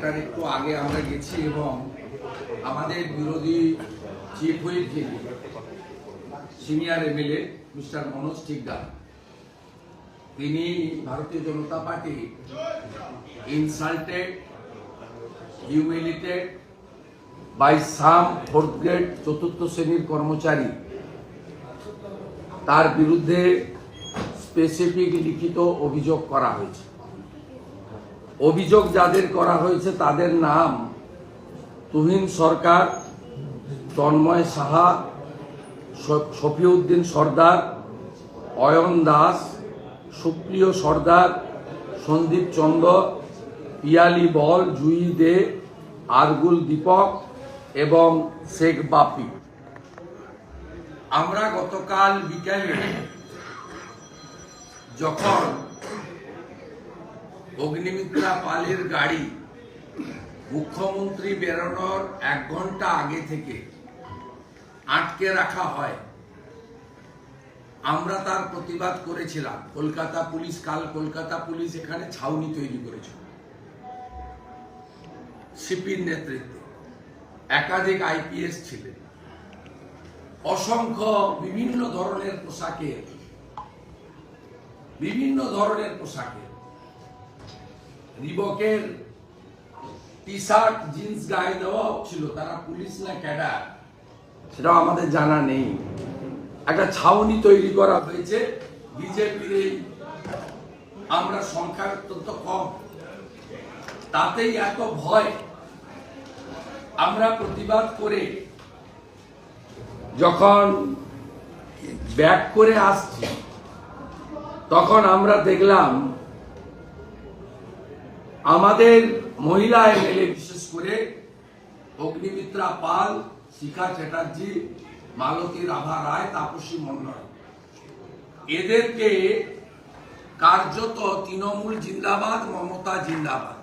একটার একটু আগে আমরা গেছি এবং আমাদের বিরোধী চিফ হুইপ যিনি সিনিয়র এমএলএ মিস্টার মনোজ ঠিকদার। তিনি Bharatiya Janata Party insulted humiliated by some fourth grade চতুর্থ শ্রেণির কর্মচারী। তার বিরুদ্ধে স্পেসিফিক লিখিত অভিযোগ করা হয়েছে। অভিযোগ যাদের করা হয়েছে তাদের নাম তুহিন সরকার, তন্ময় সাহা শফিউদ্দিন সর্দার, অয়ন দাস, সুপ্রিয় সর্দার, সন্দীপ চন্দ্র, পিয়ালি বল, জুই দে, আরগুল দীপক এবং শেখ বাপি। আমরা গতকাল বিকালে যখন অগ্নিমিত্রা পালের গাড়ি মুখ্যমন্ত্রী বেরোনোর এক ঘণ্টা আগে থেকে আটকে রাখা হয়। আমরা তার প্রতিবাদ করেছিলাম। কলকাতা পুলিশ, কাল কলকাতা পুলিশ এখানে ছাউনি তৈরি করেছিল সিপির নেতৃত্বে, একাধিক আইপিএস ছিলেন। অসংখ্য বিভিন্ন ধরনের পোশাকে বিভিন্ন ধরনের পোশাকে রিবকের টি শার্ট জিন্স গায়ে দেওয়া ছিল, তারা পুলিশ না ক্যাডার? সেটাও আমাদের জানা নেই। একটা ছাউনি তৈরি করা হয়েছে, বিজেপির আমরা সংখ্যা অত্যন্ত কম। তাতেই এত ভয়। আমরা প্রতিবাদ করে যখন ব্যাক করে আসছি, তখন আমরা দেখলাম আমাদের মহিলা এমএলএ, বিশেষ করে অগ্নিমিত্রা পাল, শিখা চ্যাটার্জি, মালতী রাভা রায়, তাপসী মন্ডল এদেরকে কার্যত তৃণমূল জিন্দাবাদ, মমতা জিন্দাবাদ।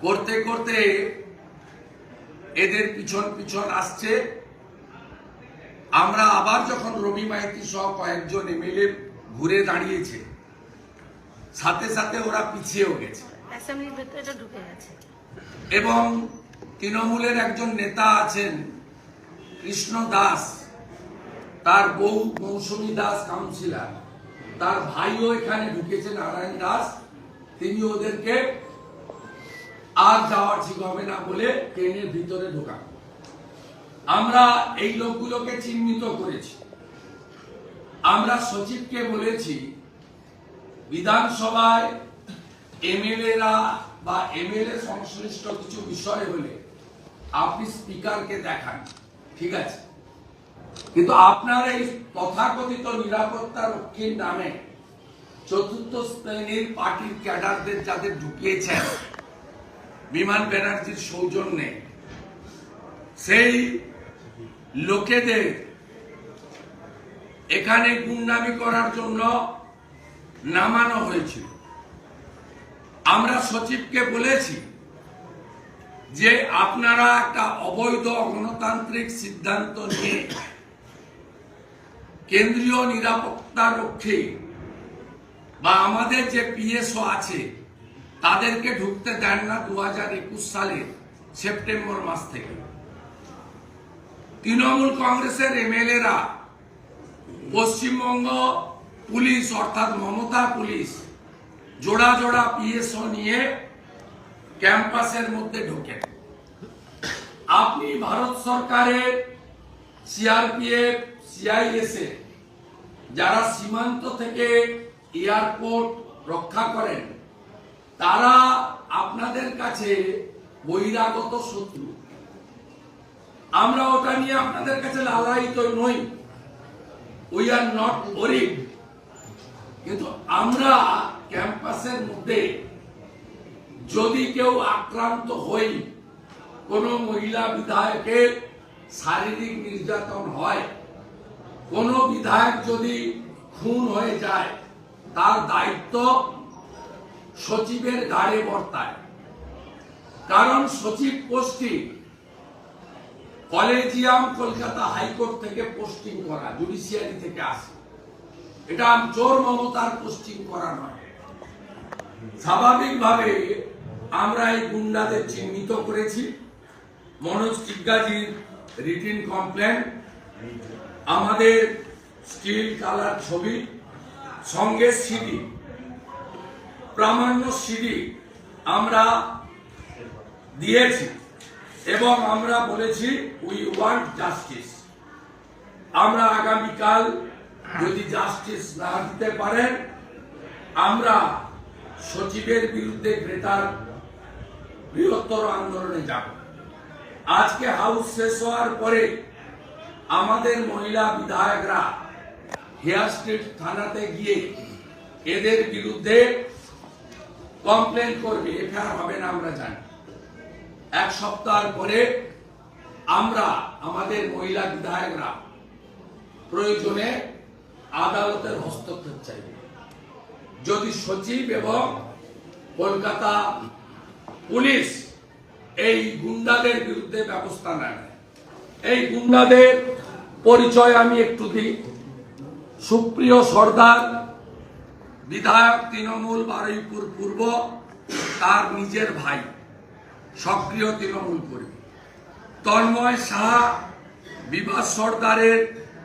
করতে করতে এদের পিছন পিছন আসছে। আমরা আবার যখন রবি মাইতি সহ কয়েকজন এমএলএ ঘুরে দাঁড়িয়েছে সাথে সাথে ওরা পিছিয়েও গেছে। এবং তৃণমূলের একজন নেতা আছেন কৃষ্ণ দাস। তার বউ মৌসুমী দাস কাউন্সিলর। তার ভাইও এখানে ঢুকেছে নারায়ণ দাস। তিনি ওদেরকে আর যাওয়া ঠিক হবে না বলে ট্রেনের ভিতরে ঢোকান। আমরা এই লোকগুলোকে চিহ্নিত করেছি। আমরা সচিবকে বলেছি বিধানসভায় এমএলএরা বা এমএলএ সংশ্লিষ্ট কিছু বিষয় হলে আপনি স্পিকারকে দেখান, ঠিক আছে? কিন্তু আপনার এই তথাকথিত নিরাপত্তা রক্ষীর নামে চতুর্থ শ্রেণির পার্টির ক্যাডারদের যাদের ঢুকিয়েছেন, বিমান ব্যানার্জির সৌজন্যে, সেই লোকেদের এখানে গুন্ডামি করার জন্য নামানো হয়েছিল। আমরা সচিবকে বলেছি যে আপনারা একটা অবৈধ গণতান্ত্রিক সিদ্ধান্ত নিয়ে কেন্দ্রীয় নিরাপত্তা রক্ষী বা আমাদের যে পিএসও আছে, তাদেরকে ঢুকতে দেন না দু হাজার একুশ সালের সেপ্টেম্বর মাস থেকে। তৃণমূল কংগ্রেসের এমএলএরা পশ্চিমবঙ্গ পুলিশ, অর্থাৎ মমতা পুলিশ, জোড়া জোড়া পিএসও নিয়ে ক্যাম্পাসের মধ্যে ঢোকেন। আপনি ভারত সরকারের সিআরপিএফ সিআইএসএ যারা সীমান্ত থেকে এয়ারপোর্ট রক্ষা করেন, তারা আপনাদের কাছে বহিরাগত শত্রু। আমরা ওটা নিয়ে আপনাদের কাছে লালায়িত নই। উই আর নট ওরিড কিন্তু আমরা ক্যাম্পাসের মধ্যে যদি কেউ আক্রান্ত হই, কোন মহিলা বিধায়কের শারীরিক নির্যাতন হয়, কোন বিধায়ক যদি খুন হয়ে যায়, তার দায়িত্ব সচিবের ঘাড়ে বর্তায়। কারণ সচিব posting collegium Kolkata high court থেকে পোস্টিং করা, জুডিশিয়ারি থেকে আসে। এটা জোর মমতার পোস্টিং করা নয়। স্বাভাবিকভাবে আমরা এই গুন্ডাদের চিহ্নিত করেছি। মনোজ টিগ্গাজির রিটিন কমপ্লেন আমাদের স্টিল কালার ছবি, সঙ্গে সিডি প্রামাণ্য সিডি আমরা দিয়েছি এবং আমরা বলেছি উই ওয়ান্ট জাস্টিস আমরা আগামীকাল যদি জাস্টিস না দিতে পারেন, আমরা সচিবের বিরুদ্ধে গ্রেটার বৃহত্তর আন্দোলনে যাব। আজকে হাউস শেষ হওয়ার পরে আমাদের মহিলা বিধায়করা হেয়ার স্ট্রিট থানাতে গিয়ে এদের বিরুদ্ধে কমপ্লেন করবে এফআইআর হবে না আমরা জানি। এক সপ্তাহ পরে আমরা, আমাদের মহিলা বিধায়করা প্রয়োজনে আদালতের হস্তক্ষেপ চাইবে। যদি সচিব এবং কলকাতা পুলিশ এই গুন্ডাদের বিরুদ্ধে ব্যবস্থা নেয়, এই গুন্ডাদের পরিচয় আমি একটু দিই। সুপ্রিয় সর্দার, বিধায়ক তৃণমূল বারুইপুর পূর্ব, তার নিজের ভাই, সক্রিয় তৃণমূল কর্মী। তন্ময় সাহা, বিভাস সর্দারের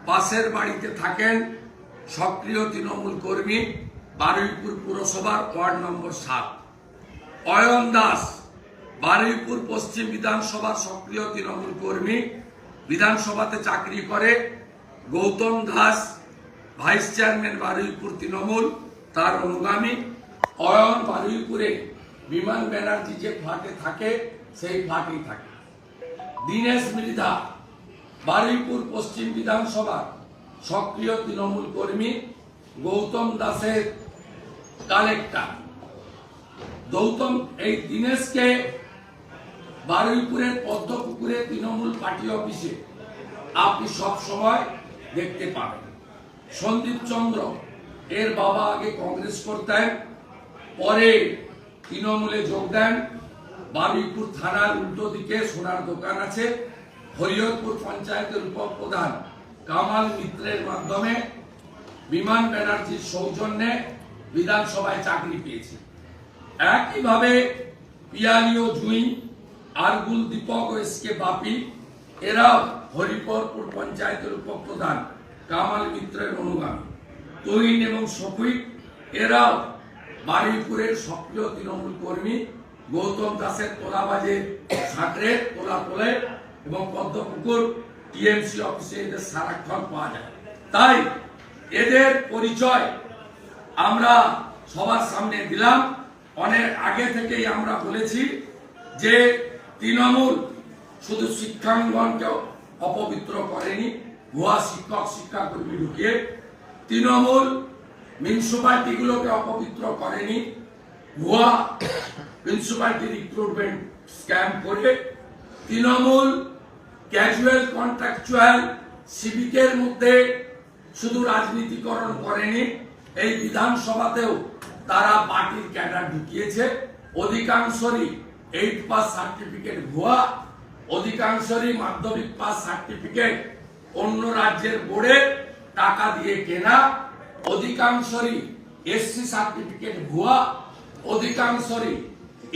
পাশের বাড়িতে থাকেন। সক্রিয় তৃণমূল কর্মী বারুইপুর পুরসভার ওয়ার্ড নম্বর সাত। অয়ন দাস, বারুইপুর পশ্চিম বিধানসভার সক্রিয় তৃণমূল কর্মী, বিধানসভাতে চাকরি করে। গৌতম দাস, ভাইস চেয়ারম্যান বারুইপুর তৃণমূল, তার অনুগামী। অয়ন বারুইপুরে বিমান ব্যানার্জি যে ফ্ল্যাটে থাকে, সেই ফ্ল্যাটেই থাকে। দীনেশ মৃধা বারুইপুর পশ্চিম বিধানসভার সক্রিয় তৃণমূল কর্মী গৌতম দাসের কালেক্টর গৌতম, এই দীনেশকে বারুইপুরের পদ্মপুকুরে তৃণমূল পার্টি অফিসে আপনি সব সময় দেখতে পাবেন। সন্দীপ চন্দ্র, এর বাবা আগে কংগ্রেস করতেন, পরে তৃণমূলে যোগ দেন। বারুইপুর থানার উল্টো দিকে সোনার দোকান আছে, হরিহরপুর পঞ্চায়েতের উপপ্রধান কামাল মিত্রের মাধ্যমে বিমান ব্যানার্জির সৌজন্যে বিধানসভায় চাকরি পেয়েছে। একইভাবে পিয়ালিও জুই আরগুল দীপক ও এস কে বাপি, এরাও হরিপরপুর পঞ্চায়েতের উপপ্রধান, কামাল মিত্রের অনুগামী। তৈন এবং শফিক এরাও বারুইপুরের সক্রিয় তৃণমূল কর্মী, গৌতম দাসের তোলাবাজের ছাত্রে তোলা তোলে এবং পদ্মপুকুর টিএমসি অফিসে এদের সারাক্ষণ পাওয়া যায়। তাই এদের পরিচয় আমরা সবার সামনে দিলাম। অনেক আগে থেকেই আমরা বলেছি যে তৃণমূল শুধু শিক্ষাঙ্গনকে অপবিত্র করেনি, ভুয়া শিক্ষক, শিক্ষাকর্মী ঢুকিয়ে তৃণমূল মিউনিসিপালিটিগুলোকে অপবিত্র করেনি, ভুয়া মিউনিসিপালিটি রিক্রুটমেন্ট স্ক্যাম করে তৃণমূল ক্যাজুয়াল কন্ট্রাকচুয়াল সিভিকের মধ্যে শুধু রাজনীতিকরণ করেনি, এই বিধানসভাতেও তারা পার্টির ক্যাডার ঢুকিয়েছে। অধিকাংশরই এইট পাস সার্টিফিকেট ভুয়া, অধিকাংশরই মাধ্যমিক পাস সার্টিফিকেট অন্য রাজ্যের বোর্ডে টাকা দিয়ে কেনা, অধিকাংশরই এসসি সার্টিফিকেট ভুয়া, অধিকাংশরই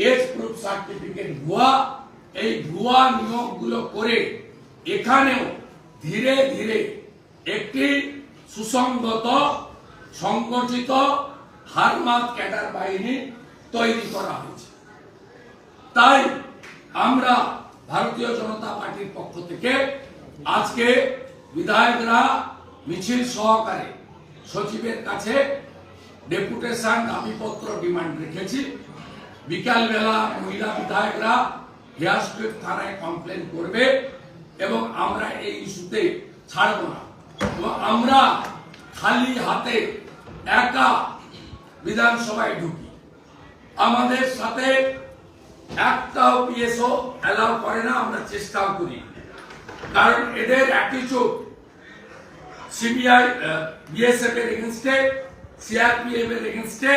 এজ প্রুফ সার্টিফিকেট ভুয়া। এই ভুয়া নিয়োগগুলো করে এখানেও ধীরে ধীরে একটি সুসংগত, সংগঠিত হারমাত ক্যাডার বাহিনী তৈরি করা হয়েছে। তাই আমরা ভারতীয় জনতা পার্টির পক্ষ থেকে আজকে বিধায়করা মিছিল সহকারে সচিবের কাছে ডেপুটেশন দাবিপত্র ডিমান্ড রেখেছি। বিকালবেলা মহিলা বিধায়করা হেয়ার থানায় কমপ্লেন করবে। এবং আমরা এই ইস্যুতে ছাড়ব না। এবং আমরা খালি হাতে একা বিধানসভায় ঢুকি। আমাদের সাথে একটাও পিএসও অ্যালাউ করে না, আমরা চেষ্টাও করি। কারণ এদের অ্যাটিচিউড সিবিআই বিএসএফ এর এগেনস্টে, সিআরপিএফ এর এগেনস্টে,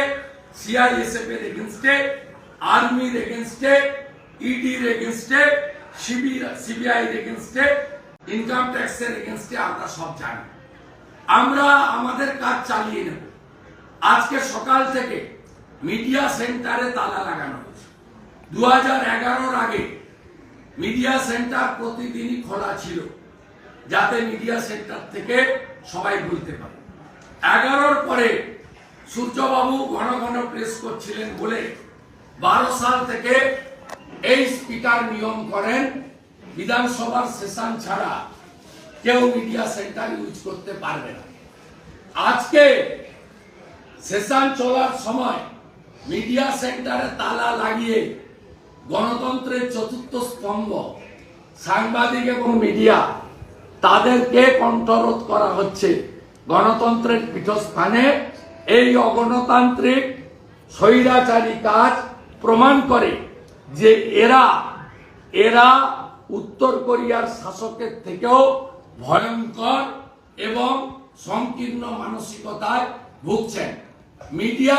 সিআইএসএফ এর এগেনস্টে, আর্মির এগেনস্টে, ইডির এগেনস্টে সিবিআই এগেনস্টে, ইনকাম ট্যাক্স এর এগেনস্টে আমরা সব জানি। আমরা আমাদের কাজ চালিয়ে নেব। আজকে সকাল থেকে মিডিয়া সেন্টারে তালা লাগানো হয়েছে। দু হাজার আগে মিডিয়া সেন্টার প্রতিদিনই খোলা ছিল, যাতে মিডিয়া সেন্টার থেকে সবাই বলতে পারে। এগারোর পরে সূর্যবাবু ঘন ঘন প্রেস করছিলেন বলে বারো সাল থেকে এই স্পিকার নিয়ম করেন, বিধানসভার সেশন ছাড়া কেউ মিডিয়া সেন্টার ইউজ করতে পারবে না। আজকে সেশন চলার সময় মিডিয়া সেন্টারে তালা লাগিয়ে গণতন্ত্রের চতুর্থ স্তম্ভ, সাংবাদিক এবং মিডিয়া, তাদেরকে কণ্ঠরোধ করা হচ্ছে। গণতন্ত্রের পীঠস্থানে এই অগণতান্ত্রিক, স্বৈরাচারী কাজ প্রমাণ করে যে এরা এরা উত্তর কোরিয়ার শাসকের থেকেও ভয়ঙ্কর এবং সংকীর্ণ মানসিকতায় ভুগছেন। মিডিয়া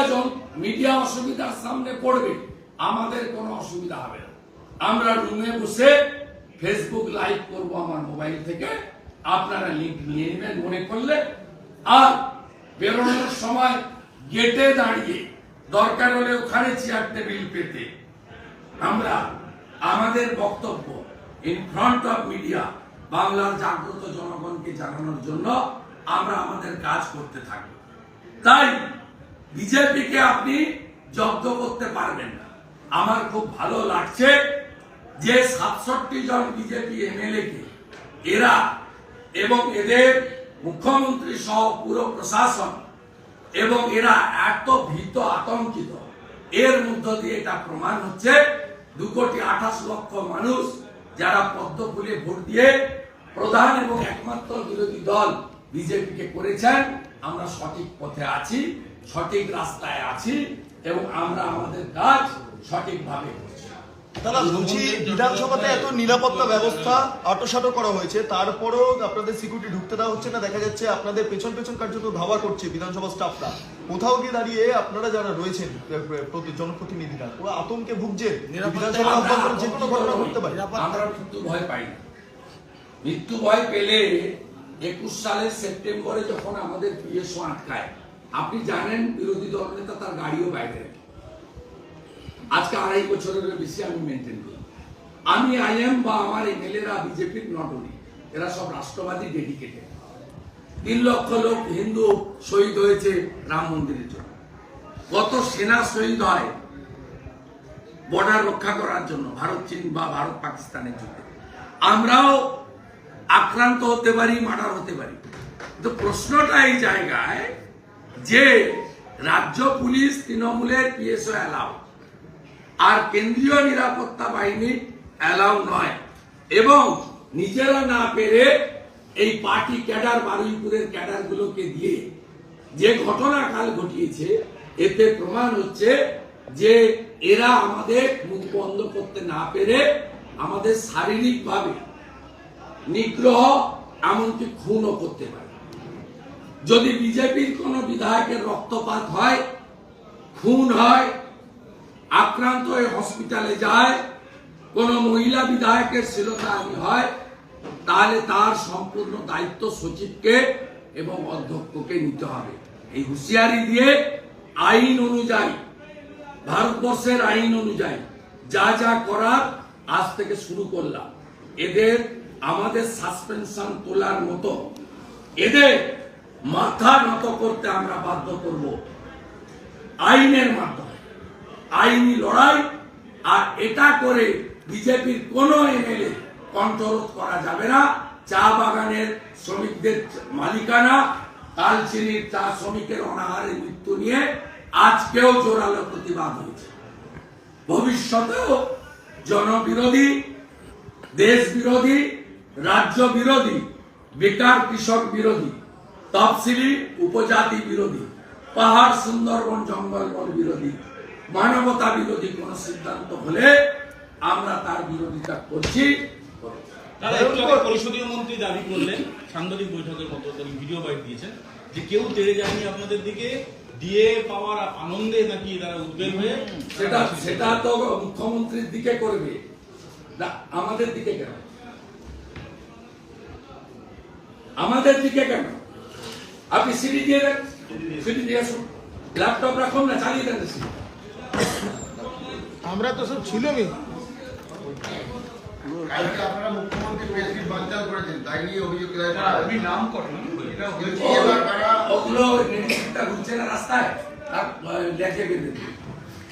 মিডিয়া অসুবিধার সামনে পড়বে, আমাদের কোনো অসুবিধা হবে না। আমরা রুমে বসে ফেসবুক লাইভ করব আমার মোবাইল থেকে, আপনারা লিঙ্ক নিয়ে নেবেন মনে করলে। আর বেরোনোর সময় গেটে দাঁড়িয়ে, দরকার হলে ওখানে চেয়ার টেবিল পেতে। আমরা আমাদের বক্তব্য ইন ফ্রন্ট অফ মিডিয়া বাংলার জাগ্রত জনগণকে জানানোর জন্য আমরা আমাদের কাজ করতে থাকব তাই বিজেপিকে আপনি জব্দ করতে পারবেন না। আমার খুব ভালো লাগছে যে সাতষট্টি জন বিজেপি এমএলএ কে এরা এবং এদের মুখ্যমন্ত্রী সহ পুরো প্রশাসন এবং এরা এত ভীত আতঙ্কিত, এর মধ্য দিয়ে এটা প্রমাণ হচ্ছে দু কোটি আঠাশ লক্ষ মানুষ যারা পদ্ম ফুলে ভোট দিয়ে প্রধান এবং একমাত্র বিরোধী দল বিজেপিকে করেছেন, আমরা সঠিক পথে আছি, সঠিক রাস্তায় আছি এবং আমরা আমাদের কাজ সঠিকভাবে করছি। দাদা বলছি বিধানসভাতে এত নিরাপত্তা ব্যবস্থা আটোসাটো করা হয়েছে তারপরেও আপনাদের সিকিউরিটি ঢুকতে দেওয়া হচ্ছে না। দেখা যাচ্ছে আপনাদের পেছন পেছন কার্যত ধাওয়া করছে বিধানসভা স্টাফরা কোথাও গিয়ে দাঁড়িয়ে আপনারা যারা রয়েছেন জনপ্রতিনিধিরা ওরা আতঙ্কে ভুগছেন। বিধানসভা অভ্যন্তরে যে কোনো ঘটনা ঘটতে পারে। আমরা মৃত্যু ভয় পাই না। মৃত্যু ভয় পেলে একুশ সালের সেপ্টেম্বরে যখন আমাদের পিএসও আটকায় আপনি জানেন বিরোধী দল নেতা তার গাড়িও বাইরে আজকে আড়াই বছরের বেশি আমি মেনটেন করি। আমি আইএম বা আমার এমএলএরা বিজেপির নটরি এরা সব রাষ্ট্রবাদী ডেডিকেটেড তিন লক্ষ লোক হিন্দু শহীদ হয়েছে রাম মন্দিরের জন্য। কত সেনা শহীদ হয় বর্ডার রক্ষা করার জন্য, ভারত, চীন বা ভারত, পাকিস্তানের যুদ্ধে। আমরাও আক্রান্ত হতে পারি, মার্ডার হতে পারি। কিন্তু প্রশ্নটা এই জায়গায় যে রাজ্য পুলিশ তৃণমূলের পিএসও অ্যালাউ আর কেন্দ্রীয় নিরাপত্তা বাহিনী অ্যালাউ নয়। এবং নিজেরা না পেরে এই পার্টি ক্যাডার, বারুইপুরের ক্যাডারগুলোকে দিয়ে যে ঘটনা কাল ঘটিয়েছে, এতে প্রমাণ হচ্ছে যে এরা আমাদের মুখ বন্ধ করতে না পেরে আমাদের শারীরিকভাবে নিগ্রহ, এমনকি খুনও করতে পারে। যদি বিজেপির কোন বিধায়কের রক্তপাত হয়, খুন হয় আক্রান্ত হয়ে হসপিটালে যায়, কোন মহিলা বিধায়কের শিরোধারী হয়, তাহলে তার সম্পূর্ণ দায়িত্ব সচিবকে এবং অধ্যক্ষকে নিতে হবে। এই হুঁশিয়ারি দিয়ে আইন অনুযায়ী, ভারতবর্ষের আইন অনুযায়ী যা যা করার আজ থেকে শুরু করলাম। এদের আমাদের সাসপেনশন তোলার মতো, এদের মাথা নত করতে আমরা বাধ্য করব। আইনের মাধ্যমে। আইনি লড়াই আর এটা করে বিজেপির কোনো এমএলএ কণ্ঠরোধ করা যাবে না। চা বাগানের শ্রমিকদের মালিকানা কালচিনির চা শ্রমিকের অনাহারের মৃত্যু নিয়ে আজকেও জোরালো প্রতিবাদ হয়েছে। ভবিষ্যতেও জনবিরোধী দেশ বিরোধী রাজ্য বিরোধী বেকার কৃষক বিরোধী, তফসিলি উপজাতি বিরোধী, পাহাড় সুন্দরবন জঙ্গল বন বিরোধী মানবতা বিরোধী কোন সিদ্ধান্ত হলে আমরা তার বিরোধিতা করছি। পরিষদীয় মন্ত্রী দাবি করলেন সাংবাদিক বৈঠকের মতো তিনি ভিডিও বাইট দিয়েছেন যে কেউ তেড়ে যায়নি আপনাদের দিকে দিয়ে পাওয়ার আনন্দে নাকি তারা উদ্বেগ হয়ে সেটা সেটা তো মুখ্যমন্ত্রীর দিকে করবে। আমাদের দিকে কেন? আমাদের দিকে কেন? আপনি সিডি দিয়ে দেন সিডি দিয়ে আসুন। ল্যাপটপ রাখুন না চালিয়ে দেন আমরা তো সব।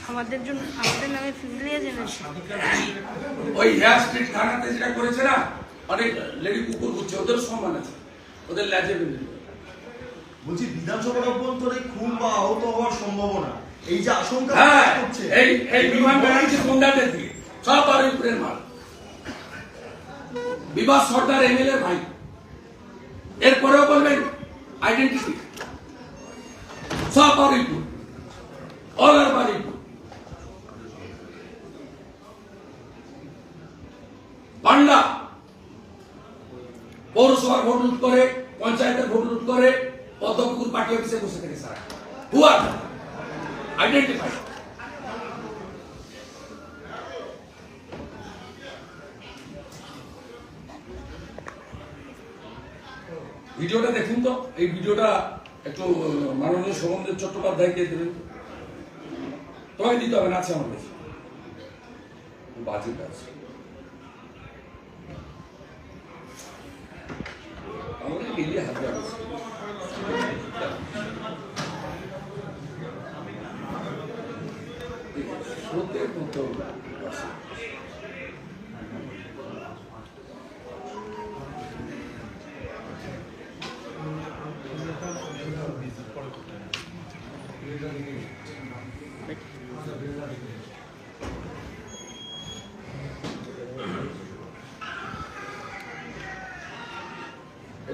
আমাদের জন্য আমাদের নামে ফিজলিয়ে জেনেছে ওই হেয়ার স্ট্রিট থানাতে যেটা করেছে না অনেক লেডি কুকুর ঘুরছে ওদের সম্মান আছে। ওদের লেজে বেঁধে বলছি বিধানসভার অভ্যন্তরে খুন বা আহত হওয়ার সম্ভাবনা। এই যে আশঙ্কা হ্যাঁ প্রকাশ করছে এই এই বিমান ব্যানার্জি গুন্ডাদের দিয়ে সব বারুইপুরের মাল। বিবাস সর্দার এমএলএ ভাই। এরপরেও বলবেন আইডেন্টিটি সব বারুইপুর অল আর বারুইপুর পান্ডা পৌরসভার ভোট লুট করে পঞ্চায়েতের ভোট লুট করে পদ্মপুকুর পার্টি অফিসে বসে থাকে সারা। হুয়া আইডেন্টিফাই ভিডিওটা দেখুন তো, এই ভিডিওটা একটু মাননীয় চট্টোপাধ্যায় চট্টোপাধ্যায়কে দেবেন। তো। তোমাকে দিতে হবে না, আছে আমার কাছে। বাজে কাজ।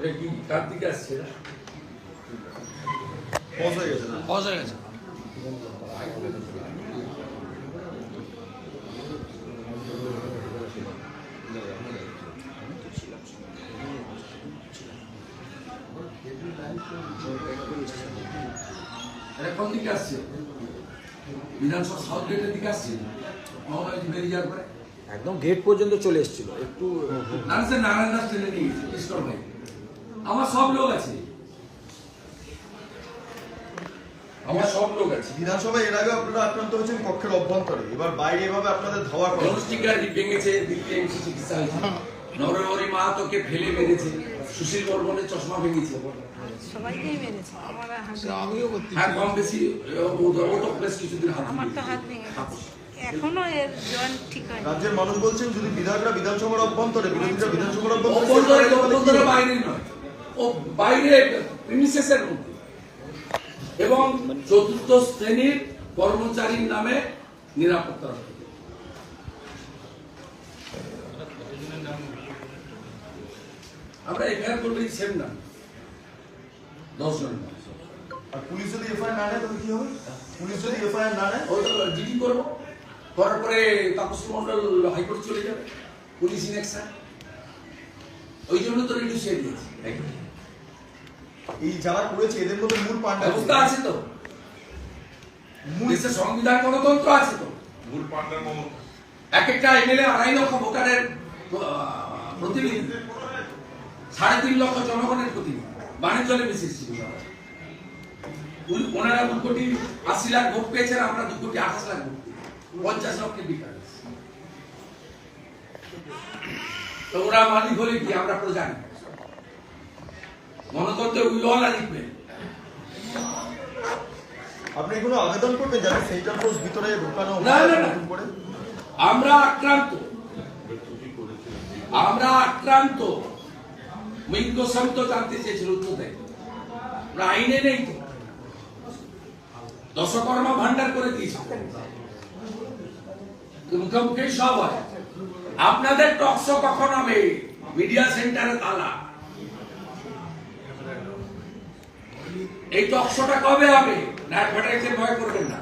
এটা কি? কার দিকে আসছে? হয়ে গেছে হয়ে কোন দিকে আসছে? বিধানসভা সাউথ গেটের দিকে আসছে? মহামারী বেরিয়ে যাওয়ার পরে? একদম গেট পর্যন্ত চলে এসেছিল। একটু নারায়ণ স্যার নারায়ণ দাস টেনে নিয়ে গেছে ভাই আমার সব লোক আছে। আমার সব লোক আছে। বিধানসভায় এর আগে আপনারা আক্রান্ত হয়েছেন কক্ষের অভ্যন্তরে। এবার বাইরে এভাবে আপনাদের ধাওয়া করা হচ্ছে। জনস্টিকার ভেঙেছে? বিপিএমসি চিকিৎসা হয়েছে। নরহরি মাহাতোকে ফেলে মেরেছে। সুশীল বর্মনের চশমা ভেঙেছে। সবাইকেই মেরেছে। আমার হাত আমিও করতে হ্যাঁ কম বেশি ও তো- বেশ কিছুদিন হাত আমার তো হাত ভেঙে গেছে এখনও এর জয়েন্ট ঠিক হয়নি। রাজ্যের মানুষ বলছেন যদি বিধায়করা বিধানসভার অভ্যন্তরে বিরোধীরা বিধানসভার অভ্যন্তরে? বাইরে নয়। ও বাইরে প্রিমিসেসের মধ্যে। এবং চতুর্থ শ্রেণির কর্মচারীর নামে নিরাপত্তা রক্ষা। আমরা এফআইআর করলেই সেম না দশ জন আর পুলিশ যদি এফআইআর না নেয় তবে কি হবে? পুলিশ যদি এফআইআর না নেয়? ও তো জিডি করব। করার পরে তাপস মন্ডল হাইকোর্ট চলে যাবে। পুলিশ ইনেকশন ওই জন্য তো রিডিউস দিয়েছি এই যারা করেছে এদের মধ্যে মূল পান্ডা? ব্যবস্থা আছে তো। মূল দেশের সংবিধান গণতন্ত্র আছে তো। এক একটা এমএলএ আড়াই লক্ষ ভোটারের প্রতিনিধি। সাড়ে তিন লক্ষ জনগণের প্রতিনিধি। বাণিজ্যলে বিশেষ ছিল। ওনারা দু কোটি আশি লাখ ভোট পেয়েছেন আমরা দু কোটি আঠাশ লাখ ভোট পঞ্চাশ লক্ষের ডিফারেন্স তো ওরা মালিক হলে কি? আমরা প্রজা না। গণতন্ত্রে উইল অল আর ইকুয়াল আপনি কোনো আবেদন করবেন যাতে সেন্ট্রাল ফোর্স ভিতরে ঢোকানো না, না, না। আমরা আক্রান্ত। আমরা আক্রান্ত। মিঙ্গ সন্ত জানতে চেয়েছিল উত্তর দেয়। আমরা আইনে নেই তো। দশকর্মা ভান্ডার করে দিয়েছে। মুখে মুখে সব হয়। আপনাদের টকশো কখন হবে? মিডিয়া সেন্টারে তালা। এই টকশোটা কবে হবে না ভয় করবেন না।